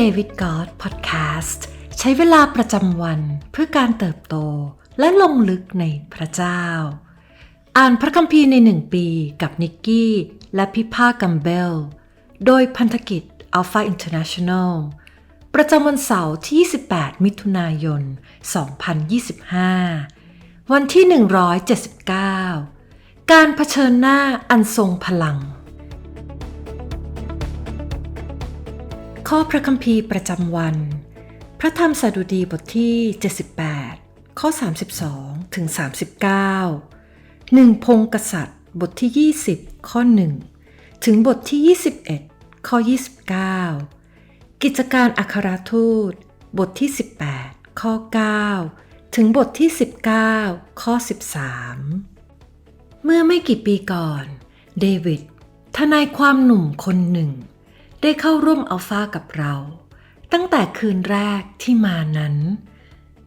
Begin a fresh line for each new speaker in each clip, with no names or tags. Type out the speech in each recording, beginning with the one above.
David God Podcast ใช้เวลาประจำวันเพื่อการเติบโตและลงลึกในพระเจ้า อ่านพระคัมภีร์ในหนึ่งปีกับนิกกี้ และพิพากัมเบล โดยพันธกิจ Alpha International ประจำวันเสาร์ที่ 28 มิถุนายน 2025 วันที่ 179 การเผชิญหน้าอันทรงพลัง ข้อพระคัมภีร์ประจำวัน พระธรรมสดุดีบทที่ 78 ข้อ 32 ถึง 39หนึ่งพงกษัตริย์ บทที่ 20 ข้อ 1 ถึงบทที่ 21 ข้อ 29 กิจการอัครทูต บทที่ 18 ข้อ 9 ถึงบทที่ 19 ข้อ 13 เมื่อไม่กี่ปีก่อน เดวิดทนายความหนุ่มคนหนึ่ง ได้เข้าร่วมอัลฟากับเรา ตั้งแต่คืนแรกที่มานั้น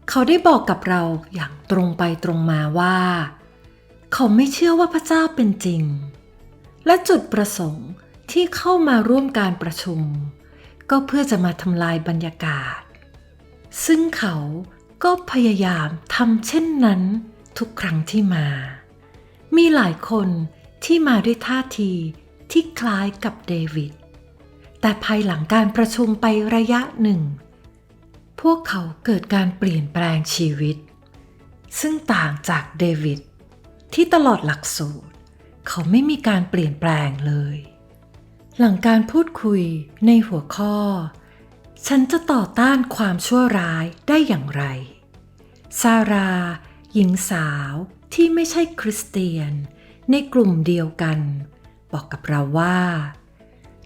เขาได้บอกกับเราอย่างตรงไปตรงมาว่า เขาไม่เชื่อว่าพระเจ้าเป็นจริง และจุดประสงค์ที่เข้ามาร่วมการประชุม ก็เพื่อจะมาทำลายบรรยากาศ ซึ่งเขาก็พยายามทำเช่นนั้นทุกครั้งที่มา มีหลายคนที่มาด้วยท่าทีที่คล้ายกับเดวิด แต่ภายหลังการประชุมไประยะหนึ่ง พวกเขาเกิดการเปลี่ยนแปลงชีวิต ซึ่งต่างจากเดวิดที่ตลอดหลักสูตร เขาไม่มีการเปลี่ยนแปลงเลย หลังการพูดคุยในหัวข้อ ฉันจะต่อต้านความชั่วร้ายได้อย่างไร ซารา หญิงสาวที่ไม่ใช่คริสเตียน ในกลุ่มเดียวกัน บอกกับเราว่า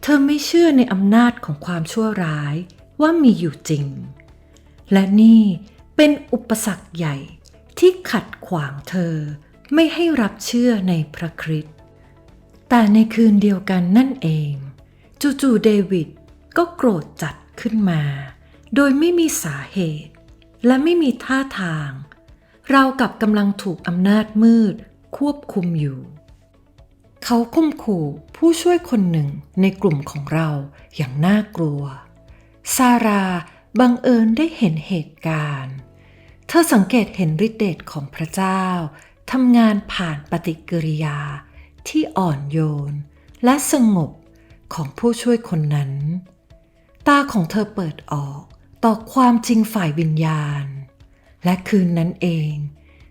เธอไม่เชื่อในอำนาจของความชั่วร้ายว่ามีอยู่จริง และนี่เป็นอุปสรรคใหญ่ที่ขัดขวางเธอไม่ให้รับเชื่อในพระคริสต์ แต่ในคืนเดียวกันนั่นเอง จู่ๆเดวิดก็โกรธจัดขึ้นมา โดยไม่มีสาเหตุ และไม่มีท่าทาง เรากับกำลังถูกอำนาจมืดควบคุมอยู่ เขาคุ้มขู่ผู้ช่วยคนหนึ่งในกลุ่มของเราอย่างน่ากลัว ซาราบังเอิญได้เห็นเหตุการณ์ เธอสังเกตเห็นฤทธิเดชของพระเจ้าทำงานผ่านปฏิกิริยาที่อ่อนโยนและสงบของผู้ช่วยคนนั้น ตาของเธอเปิดออกต่อความจริงฝ่ายวิญญาณ และคืนนั้นเอง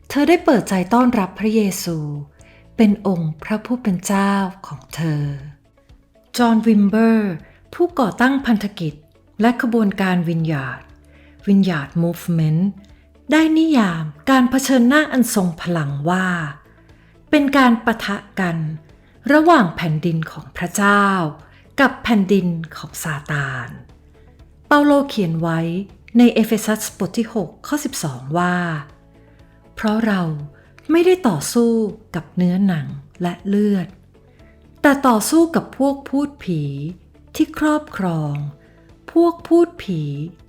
เธอได้เปิดใจต้อนรับพระเยซู เป็นองค์พระผู้เป็นเจ้าของเธอ จอห์นวิมเบอร์ ผู้ก่อตั้งพันธกิจและขบวนการวิญญาณวิญญาณ Movement ได้นิยามการเผชิญหน้าอันทรงพลังว่า เป็นการปะทะกัน ระหว่างแผ่นดินของพระเจ้า กับแผ่นดินของซาตาน เปาโลเขียนไว้ในเอเฟซัสบทที่ 6 ข้อ 12 ว่า เพราะเรา ไม่ได้ต่อสู้กับเนื้อหนังและเลือด แต่ต่อสู้กับพวกพูดผีที่ครอบครอง พวกพูดผี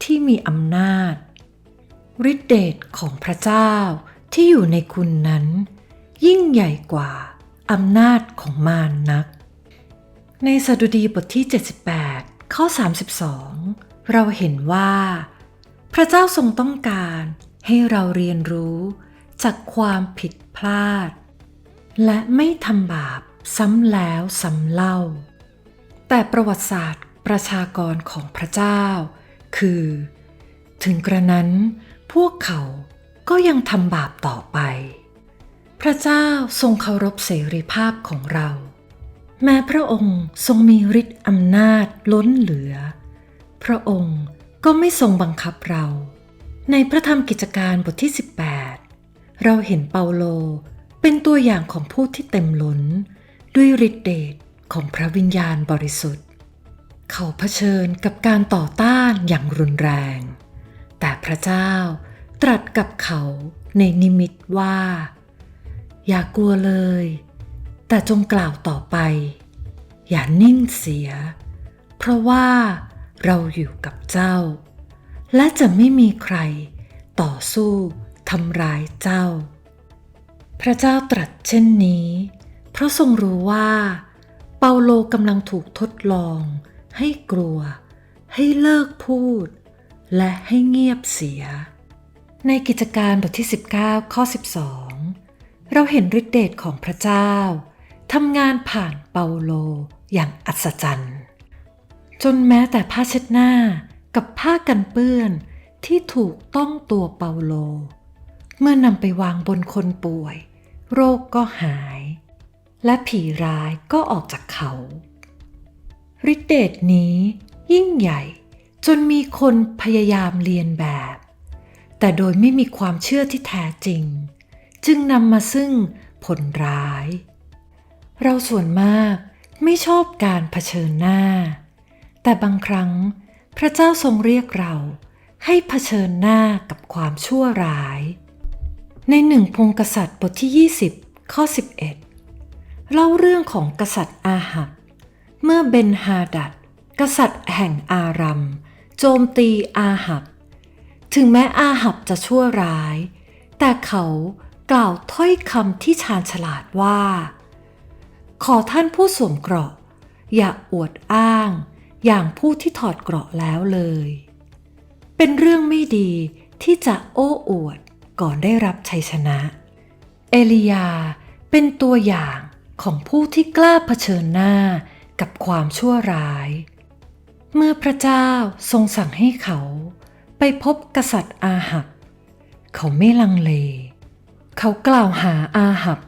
ที่มีอำนาจฤทธิเดชของพระเจ้าที่อยู่ในคุณนั้น ยิ่งใหญ่กว่าอำนาจของมารนนัก ในสดุดีบทที่ 78 ข้อ 32 เราเห็นว่า พระเจ้าทรงต้องการให้เราเรียนรู้ จากความผิดพลาด และไม่ทำบาปซ้ำแล้วซ้ำเล่า แต่ประวัติศาสตร์ประชากรของพระเจ้า คือ ถึงกระนั้นพวกเขาก็ยังทำบาปต่อไป พระเจ้าทรงเคารพเสรีภาพของเรา แม้พระองค์ทรงมีฤทธิ์อำนาจล้นเหลือ พระองค์ก็ไม่ทรงบังคับเรา ในพระธรรมกิจการบทที่ 18 เราเห็นเปาโลเป็นตัวอย่างของผู้ที่เต็มล้น ด้วยฤทธิเดชของพระวิญญาณบริสุทธิ์ เขาเผชิญกับการต่อต้านอย่างรุนแรง แต่พระเจ้าตรัสกับเขาในนิมิตว่า อย่ากลัวเลย แต่จงกล่าวต่อไป อย่านิ่งเสีย เพราะว่าเราอยู่กับเจ้า และจะไม่มีใครต่อสู้ ทำร้ายเจ้า พระเจ้าตรัสเช่นนี้ เพราะทรงรู้ว่า เปาโลกำลังถูกทดลอง ให้กลัว ให้เลิกพูด และให้เงียบเสีย ในกิจการบทที่ 19 ข้อ 12 เราเห็นฤทธิเดชของพระเจ้าทำงานผ่านเปาโลอย่างอัศจรรย์ จนแม้แต่ผ้าเช็ดหน้ากับผ้ากันเปื้อนที่ถูกต้องตัวเปาโล เมื่อนำไปวางบนคนป่วย โรคก็หาย และผีร้ายก็ออกจากเขาฤทธิเดชนี้ยิ่งใหญ่จนมีคนพยายามเรียนแบบ แต่โดยไม่มีความเชื่อที่แท้จริง จึงนำมาซึ่งผลร้าย เราส่วนมากไม่ชอบการเผชิญหน้า แต่บางครั้งพระเจ้าทรงเรียกเราให้เผชิญหน้ากับความชั่วร้าย ในหนึ่งพงกษัตริย์บทที่ 20 ข้อ 11 เล่าเรื่องของกษัตริย์อาหับ เมื่อเบนฮาดัด กษัตริย์แห่งอารัม โจมตีอาหับ ถึงแม้อาหับจะชั่วร้าย แต่เขากล่าวถ้อยคำที่ชาญฉลาดว่า ขอท่านผู้สวมเกราะ อย่าอวดอ้าง อย่างผู้ที่ถอดเกราะแล้วเลย เป็นเรื่องไม่ดีที่จะโอ้อวด ก่อนได้รับชัยชนะ เอลียาเป็นตัวอย่างของผู้ที่กล้าเผชิญหน้ากับความชั่วร้าย เมื่อพระเจ้าทรงสั่งให้เขาไปพบกษัตริย์อาหับ เขาไม่ลังเล เขากล่าวหาอาหับ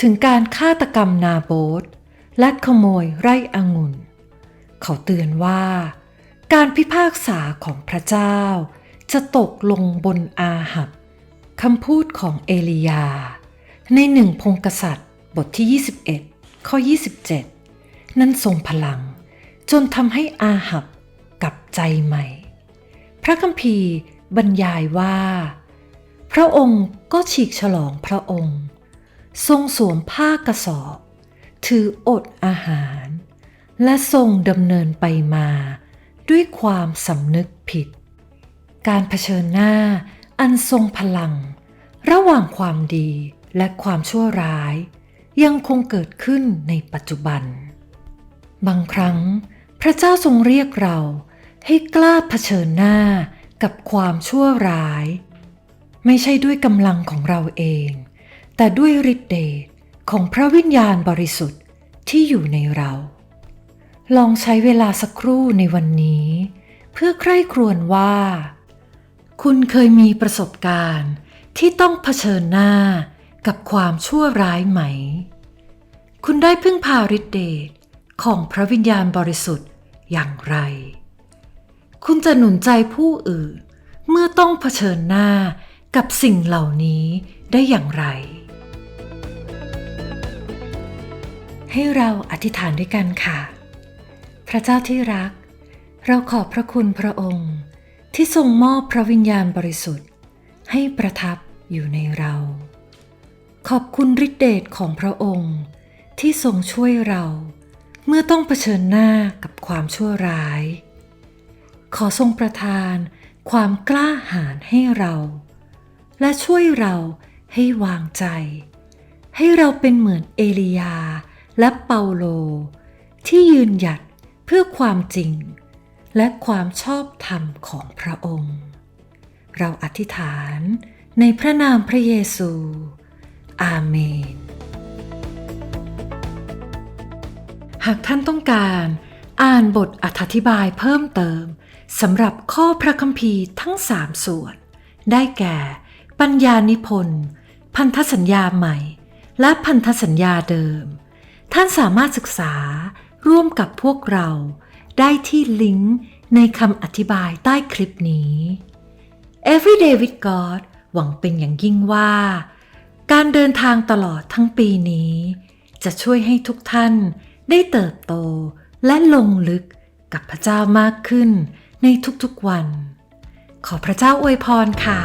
ถึงการฆาตกรรมนาโบตและขโมยไร่องุ่น เขาเตือนว่าการพิพากษาของพระเจ้าจะตกลงบนอาหับ คำพูดของเอลียา ในหนึ่งพงกษัตริย์ บทที่ 21 ข้อ 27 นั้นทรงพลัง จนทำให้อาหับกับใจใหม่ พระคัมภีร์บรรยายว่า พระองค์ก็ฉีกฉลองพระองค์ ทรงสวมผ้ากระสอบ ถืออดอาหาร และทรงดำเนินไปมา ด้วยความสำนึกผิด การเผชิญหน้า อันทรงพลัง ระหว่างความดีและความชั่วร้าย ยังคงเกิดขึ้นในปัจจุบัน บางครั้ง พระเจ้าทรงเรียกเราให้กล้าเผชิญหน้ากับความชั่วร้าย ไม่ใช่ด้วยกำลังของเราเอง แต่ด้วยฤทธิเดชของพระวิญญาณบริสุทธิ์ที่อยู่ในเรา ลองใช้เวลาสักครู่ในวันนี้ เพื่อใคร่ครวญว่า คุณเคยมีประสบการณ์ที่ต้องเผชิญหน้ากับความชั่วร้ายไหม คุณได้พึ่งพาฤทธิเดชของพระวิญญาณบริสุทธิ์อย่างไร คุณจะหนุนใจผู้อื่น เมื่อต้องเผชิญหน้ากับสิ่งเหล่านี้ได้อย่างไร ให้เราอธิษฐานด้วยกันค่ะ พระเจ้าที่รัก เราขอบพระคุณพระองค์ ที่ทรงมอบพระวิญญาณบริสุทธิ์ ให้ประทับอยู่ในเรา ขอบคุณฤทธิเดชของพระองค์ที่ทรงช่วยเรา เมื่อต้องเผชิญหน้ากับความชั่วร้าย ขอทรงประทานความกล้าหาญให้เรา และช่วยเราให้วางใจ ให้เราเป็นเหมือนเอลียาและเปาโล ที่ยืนหยัดเพื่อความจริง และความชอบธรรมของพระองค์ เราอธิษฐานในพระนามพระเยซู อาเมน หากท่านต้องการอ่านบทอธิบายเพิ่มเติมสำหรับข้อพระคัมภีร์ทั้งสามส่วน ได้แก่ ปัญญานิพนธ์ พันธสัญญาใหม่ และพันธสัญญาเดิม ท่านสามารถศึกษาร่วมกับพวกเรา ได้ที่ลิงก์ในคำอธิบายใต้คลิปนี้ Everyday with God หวังเป็นอย่างยิ่งว่า การเดินทางตลอดทั้งปีนี้ จะช่วยให้ทุกท่านได้เติบโตและลงลึกกับพระเจ้ามากขึ้นในทุกๆวัน ขอพระเจ้าอวยพรค่ะ